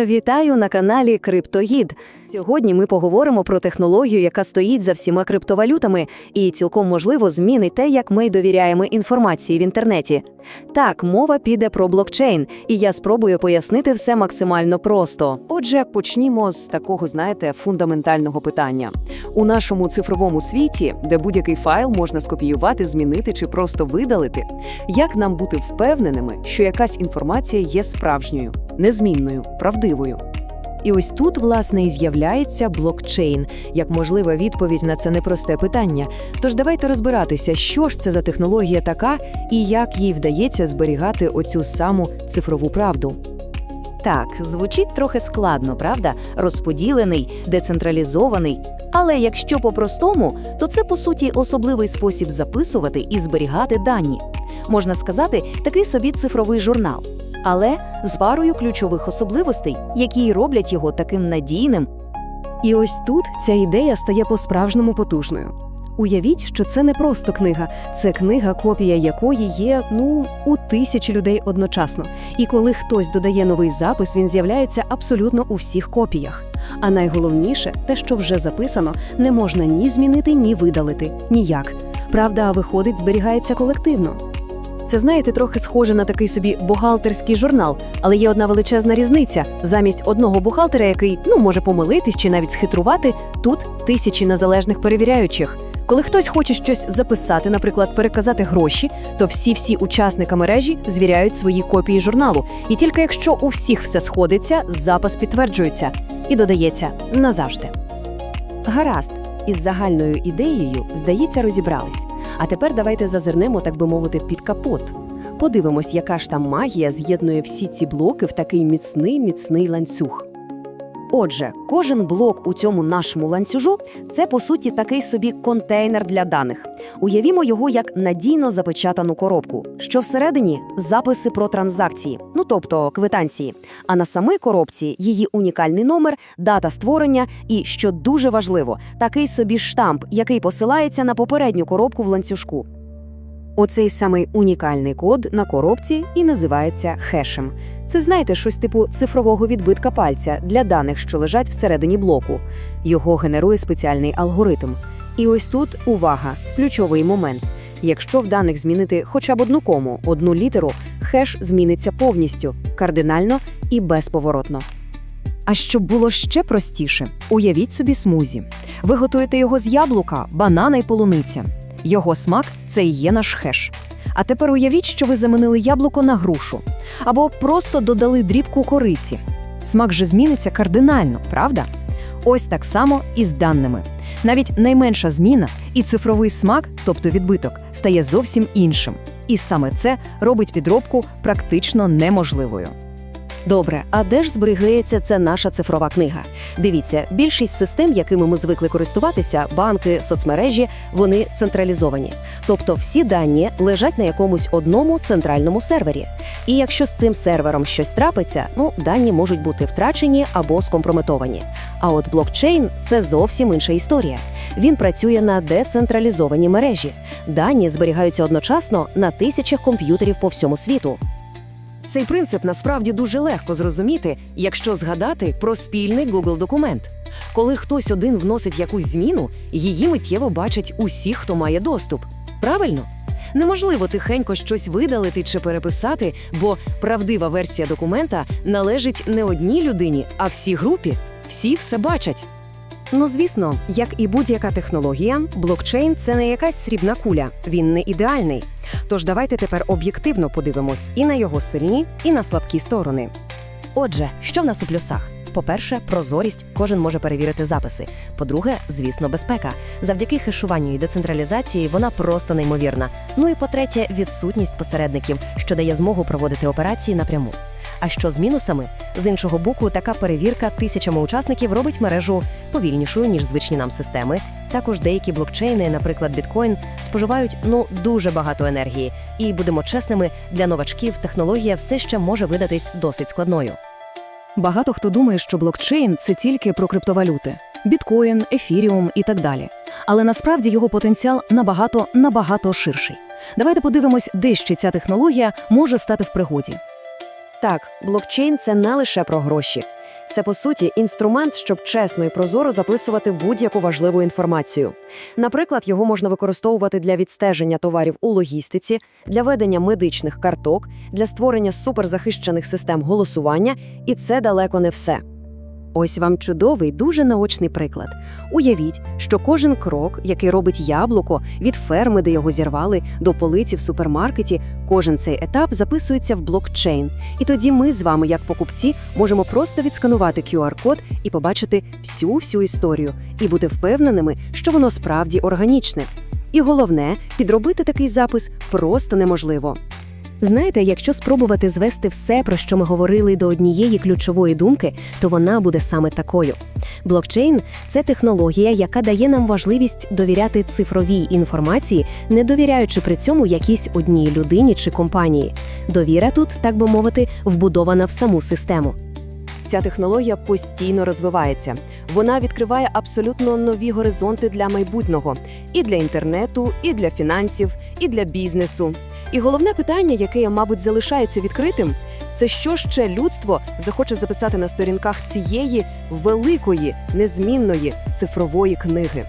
Вітаю на каналі Криптогід. Сьогодні ми поговоримо про технологію, яка стоїть за всіма криптовалютами, і цілком можливо змінить те, як ми довіряємо інформації в інтернеті. Так, мова піде про блокчейн, і я спробую пояснити все максимально просто. Отже, почнімо з такого, знаєте, фундаментального питання. У нашому цифровому світі, де будь-який файл можна скопіювати, змінити чи просто видалити, як нам бути впевненими, що якась інформація є справжньою, незмінною, правдивою? І ось тут, власне, і з'являється блокчейн як можлива відповідь на це непросте питання. Тож давайте розбиратися, що ж це за технологія така і як їй вдається зберігати оцю саму цифрову правду. Так, звучить трохи складно, правда? Розподілений, децентралізований. Але якщо по-простому, то це по суті особливий спосіб записувати і зберігати дані. Можна сказати, такий собі цифровий журнал. Але з парою ключових особливостей, які й роблять його таким надійним І ось тут ця ідея стає по-справжньому потужною. Уявіть, що це не просто книга, це книга, копія якої є ну у тисячі людей одночасно. І коли хтось додає новий запис, він з'являється абсолютно у всіх копіях. А найголовніше, те, що вже записано, не можна ні змінити, ні видалити. Ніяк. Правда, виходить, зберігається колективно. Це знаєте, трохи схоже на такий собі бухгалтерський журнал, але є одна величезна різниця. Замість одного бухгалтера, який ну може помилитись чи навіть схитрувати, тут тисячі незалежних перевіряючих. Коли хтось хоче щось записати, наприклад, переказати гроші, то всі-всі учасники мережі звіряють свої копії журналу. І тільки якщо у всіх все сходиться, запис підтверджується і додається назавжди. Гаразд, із загальною ідеєю, здається, розібрались. А тепер давайте зазирнемо, так би мовити, під капот. Подивимось, яка ж там магія з'єднує всі ці блоки в такий міцний міцний ланцюг. Отже, кожен блок у цьому нашому ланцюжу це по суті такий собі контейнер для даних. Уявімо його як надійно запечатану коробку, що всередині записи про транзакції, ну тобто квитанції. А на самій коробці її унікальний номер, дата створення і, що дуже важливо, такий собі штамп, який посилається на попередню коробку в ланцюжку. Оцей самий унікальний код на коробці і називається хешем. Це знаєте, щось типу цифрового відбитка пальця для даних, що лежать всередині блоку. Його генерує спеціальний алгоритм. І ось тут увага, ключовий момент. Якщо в даних змінити хоча б одну кому, одну літеру, хеш зміниться повністю, кардинально і безповоротно. А щоб було ще простіше, уявіть собі смузі. Ви готуєте його з яблука, банана й полуниця. Його смак це і є наш хеш. А тепер уявіть, що ви замінили яблуко на грушу або просто додали дрібку кориці. Смак же зміниться кардинально, правда? Ось так само і з даними. Навіть найменша зміна і цифровий смак, тобто відбиток, стає зовсім іншим. І саме це робить підробку практично неможливою. Добре, а де ж зберігається ця наша цифрова книга? Дивіться, більшість систем, якими ми звикли користуватися, банки, соцмережі, вони централізовані. Тобто всі дані лежать на якомусь одному центральному сервері. І якщо з цим сервером щось трапиться, ну дані можуть бути втрачені або скомпрометовані. А от блокчейн це зовсім інша історія. Він працює на децентралізованій мережі. Дані зберігаються одночасно на тисячах комп'ютерів по всьому світу. Цей принцип насправді дуже легко зрозуміти, якщо згадати про спільний Google документ. Коли хтось один вносить якусь зміну, її миттєво бачать усі, хто має доступ. Правильно? Неможливо тихенько щось видалити чи переписати, бо правдива версія документа належить не одній людині, а всій групі. Всі все бачать. Ну, звісно, як і будь-яка технологія, блокчейн це не якась срібна куля, він не ідеальний. Тож давайте тепер об'єктивно подивимось і на його сильні, і на слабкі сторони. Отже, що в нас у плюсах? По-перше, прозорість, кожен може перевірити записи. По-друге, звісно, безпека. Завдяки хешуванню і децентралізації вона просто неймовірна. Ну і по-третє, відсутність посередників, що дає змогу проводити операції напряму. А що з мінусами? З іншого боку, така перевірка тисячами учасників робить мережу повільнішою, ніж звичні нам системи. Також деякі блокчейни, наприклад, біткоін, споживають ну дуже багато енергії. І будемо чесними, для новачків технологія все ще може видатись досить складною. Багато хто думає, що блокчейн це тільки про криптовалюти: біткоін, ефіріум і так далі. Але насправді його потенціал набагато набагато ширший. Давайте подивимось, де ще ця технологія може стати в пригоді. Так, блокчейн це не лише про гроші. Це по суті інструмент, щоб чесно і прозоро записувати будь-яку важливу інформацію. Наприклад, його можна використовувати для відстеження товарів у логістиці, для ведення медичних карток, для створення суперзахищених систем голосування, і це далеко не все. Ось вам чудовий, дуже наочний приклад. Уявіть, що кожен крок, який робить яблуко від ферми, де його зірвали, до полиці в супермаркеті, кожен цей етап записується в блокчейн. І тоді ми з вами, як покупці, можемо просто відсканувати QR-код і побачити всю всю історію, і бути впевненими, що воно справді органічне. І головне, підробити такий запис просто неможливо. Знаєте, якщо спробувати звести все, про що ми говорили до однієї ключової думки, то вона буде саме такою. Блокчейн це технологія, яка дає нам важливість довіряти цифровій інформації, не довіряючи при цьому якійсь одній людині чи компанії. Довіра тут, так би мовити, вбудована в саму систему. Ця технологія постійно розвивається. Вона відкриває абсолютно нові горизонти для майбутнього і для інтернету, і для фінансів, і для бізнесу. І головне питання, яке, мабуть, залишається відкритим, це що ще людство захоче записати на сторінках цієї великої, незмінної цифрової книги.